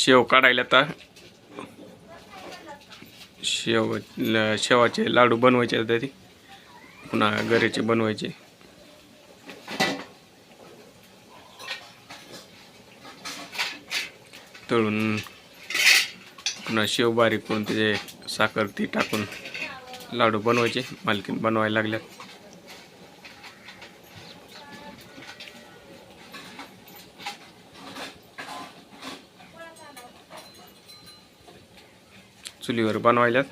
शेव काढायला आता. शेव शेवाचे लाडू बनवायचे आता ते. पुन्हा गऱ्याचे बनवायचे. तळून पुन्हा शेव बारीक करून त्याचे साखर ती टाकून लाडू बनवायचे. मालकीन बनवायला लागल्यात. चुलीवर बनवायल्यात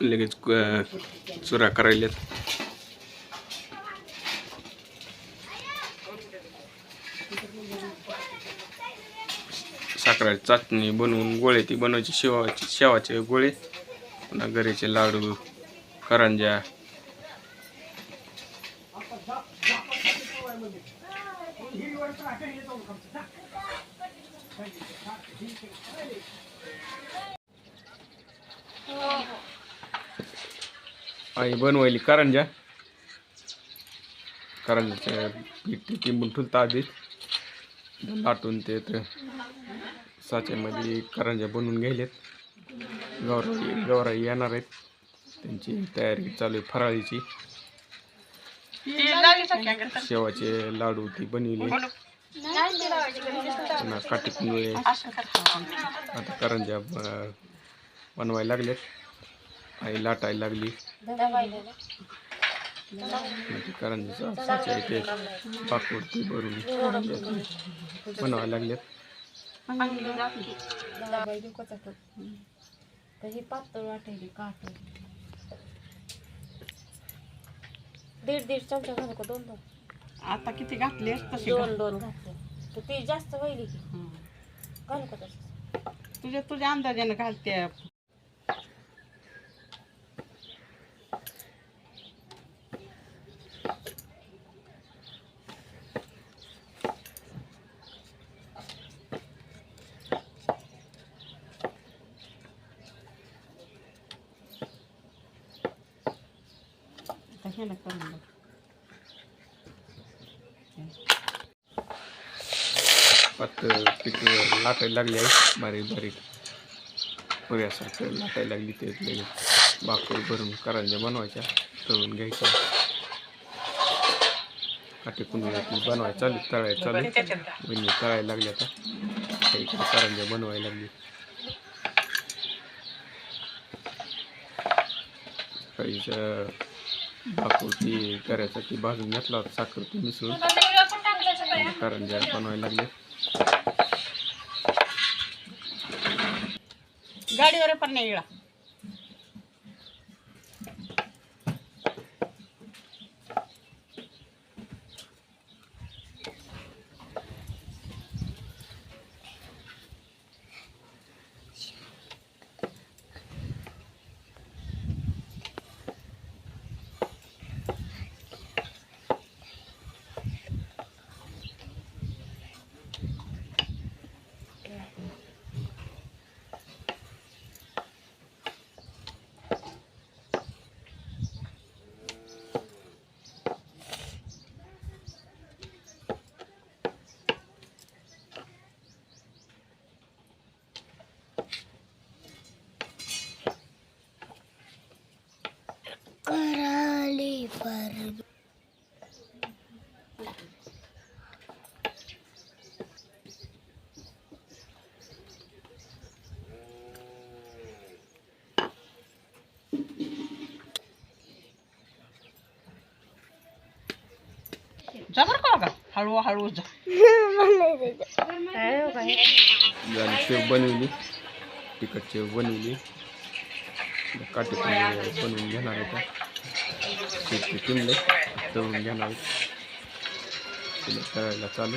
लगेच चुरा करायल्यात. साखराची चाचणी बनवून गोळे ती बनवायची शेवाचे शेवाचे गोळे पुन्हा गऱ्याचे लाडू करंज्या. हो, हो. आई बनवायली करंज्या करंज्याच्या पीठ किंबून ठुलता आधी. लाटून ते साच्यामध्ये करंज्या बनवून घ्यायलेत. गौराई गौराई येणार आहेत. त्यांची तयारी चालू आहे फराळीची. शेवाचे लाडू ती बनविले. पुन्हा काटेकुंबळे आता करंज्या ब- बनवायला लागलेत. आई लाटायला लागली. मग ती करंज्याचा साचा आहे ते पाकूड ती भरून बनवायला लागलेत ही पातळ वाटायली काट दीड दीड चमचा घालू का? दोन दोन आता किती घातली. दोन दोन घातले तर ती जास्त व्हायली की. घालू का तसं? तुझ्या तुझ्या अंदाजाने घालते. आता हे करून बघ. पातळ पीठ लाटायला लागली आहे बारीक बारीक. पुऱ्यासारखं लाटायला लागली ते लगेच भरून करंज्या बनवायच्या तळून घ्यायच्या. काटे कुंडळ्यातली बनवायला चालू तळायला चालू बहिणी तळायला लागली आता. काही इकडे करंज्या बनवायला लागली. काहीच्या बाकूड करायसाठी भाजून घेतला होता साखर ते मिसळून. आणि बनवायला लागले. गाडीवर पण नाही जबर का का हळू हळू जा झाली शेव बनवली तिखट शेव बनवली काटे बनवून घेणार होता शेती किनले तळून घेणार तिला तळायला चालू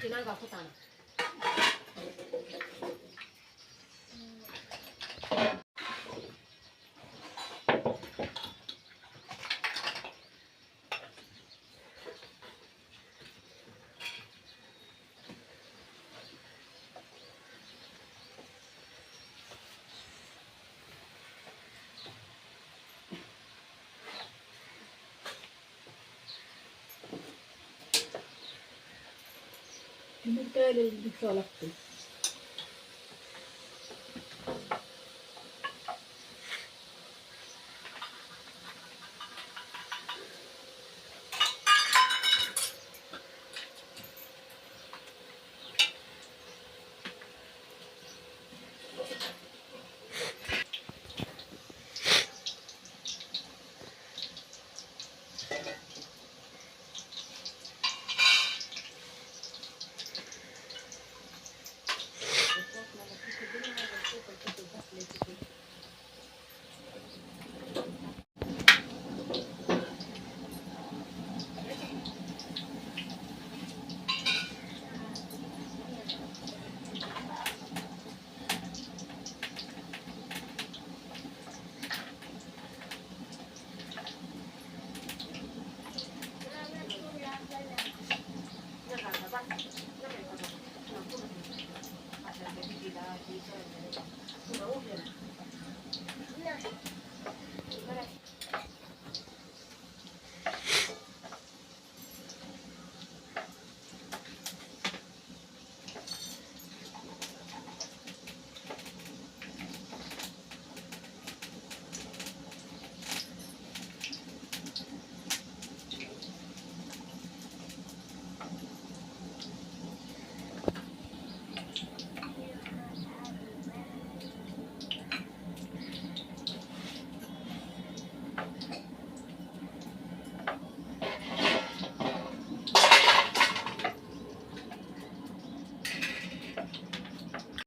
Chị 不打了 तयारीला दिसावं लागतं